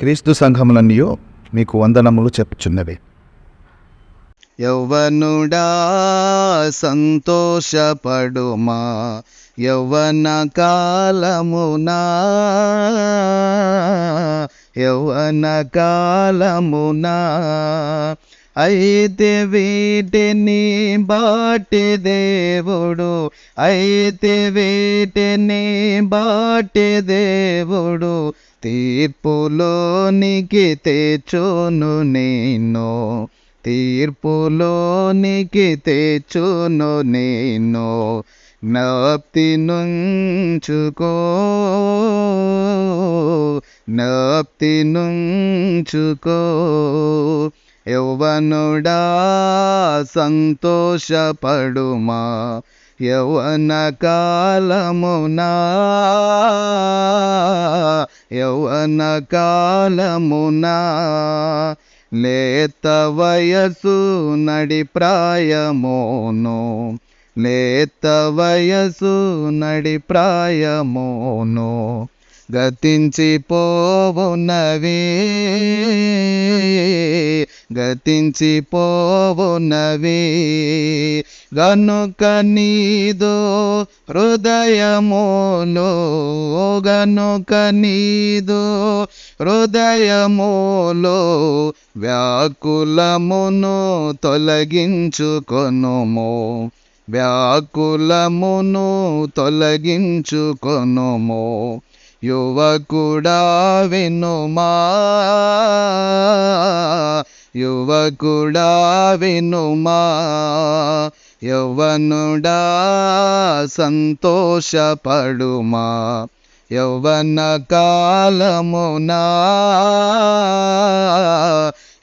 క్రీస్తు సంఘములన్నీ మీకు వందనములు చెప్పుచున్నవి. యౌవనుడా సంతోషపడుమా? యౌవన కాలమునా? యౌవన కాలమునా? అయితే వీటిని బాటి దేవుడు అయితే వీటిని బాటి దేవుడు తీర్పులోనికి తెచ్చును నేను. తీర్పులోనికి తెచ్చును నేను. జ్ఞప్తి నుంచుకో. జ్ఞప్తి నుంచుకో. యౌవనుడా సంతోషపడుమా. యవన కాలమునా యవన కాలమునా. లేత వయసు నడి ప్రాయమోను లేత వయసు నడి ప్రాయమోను. గతించిపోవునవి గతించిపోవునవి గనుక నీదో హృదయములో గనుక నీదో హృదయములో వ్యాకులమును తొలగించుకొనుము. వ్యాకులమును తొలగించుకొనుము. యువకుడా వినుమా. యువకుడా వినుమా. యౌవనుడా సంతోషపడుమా. యవన కాలమునా.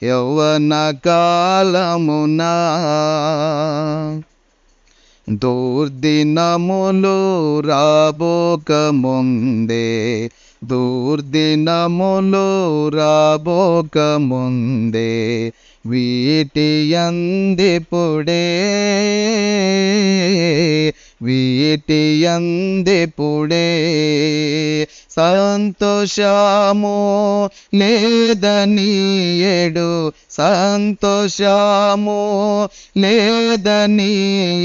యవన కాలమునా. దూర్దినములు రాబోక ముందే దూర్దినములు రాబోక ముందే వీటి అందిపుడే వీటి అందిపుడే సంతోషము లేదని ఏడు సంతోషము లేదని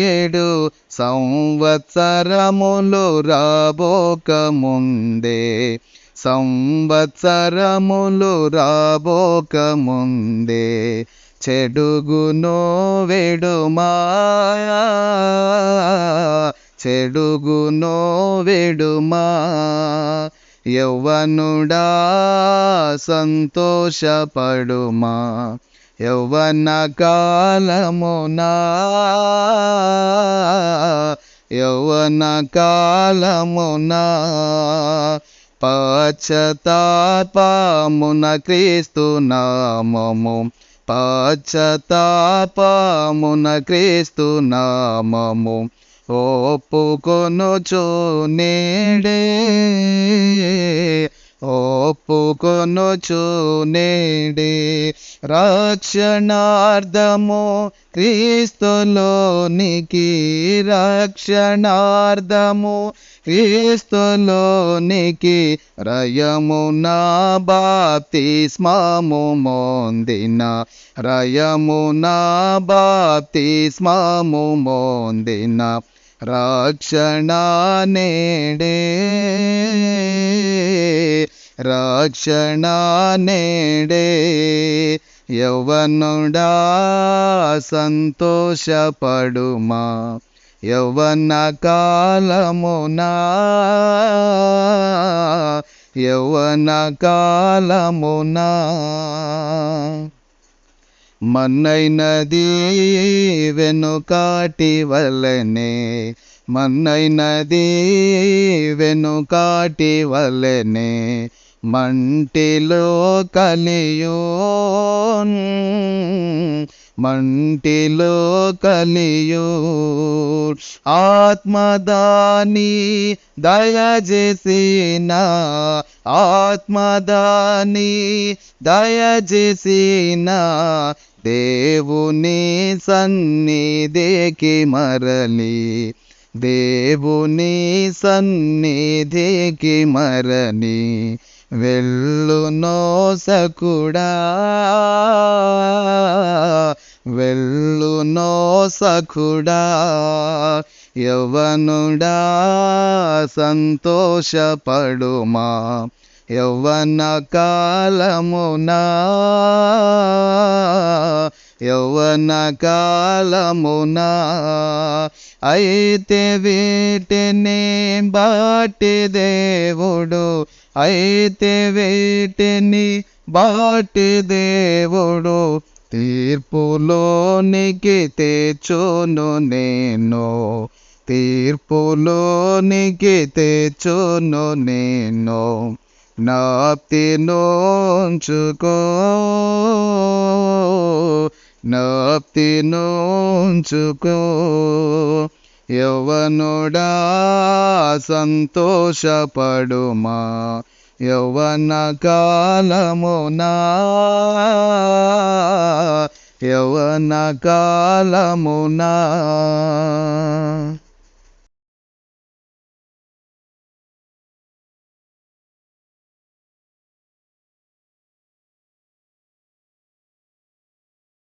ఏడు సంవత్సరములు రాబోక ముందే సంవత్సరములు రాబోక ముందే చెడుగును వెడుమా చెడుగును వెడుమా. యౌవనుడా సంతోషపడుమా? యౌవన కాలమునా యౌవన కాలమునా పశ్చతాపమున క్రీస్తు నామము పశ్చతాపమున క్రీస్తు నామము. ఒప్పుకొనుచు నేడే. ఒప్పుకొనుచు నేడే. రక్షణార్థము క్రీస్తులోనికి రక్షణార్థము క్రీస్తులోనికి రయమునా బాప్తిస్మము మోందిన. రయమునా బాప్తిస్మము మోందిన. రక్షణ నేడే రక్షణ నేడే యౌవనుడా సంతోషపడుమా యౌవన కాలమునా యౌవన కాలమునా మన్నైనది వెనుకాటి వలనే. మన్నైనది వెనుకాటి వలనే. మంటిలో కలియో మంటిలో కలియో ఆత్మదాని దయచేసిన. ఆత్మదాని దయచేసిన. దేవుని సన్నిధికి మరలి దేవుని సన్నిధికి మరని వెళ్ళు నోసకుడా వెళ్ళు నోసకుడా యవనుడా సంతోషపడుమా యవ్వన కాలమునా యవ్వన కాలమునా అయితే వీటిని బాటి దేవుడు అయితే వీటిని బాటి దేవుడు తీర్పులోనికి తెచ్చును నేను తీర్పులోనికి తెచ్చును నేను. నాప్తి నోంచుకో. నాప్తి నోంచుకో. యవనుడా సంతోషపడుమా. యవన కాలమునా. యవన కాలమునా.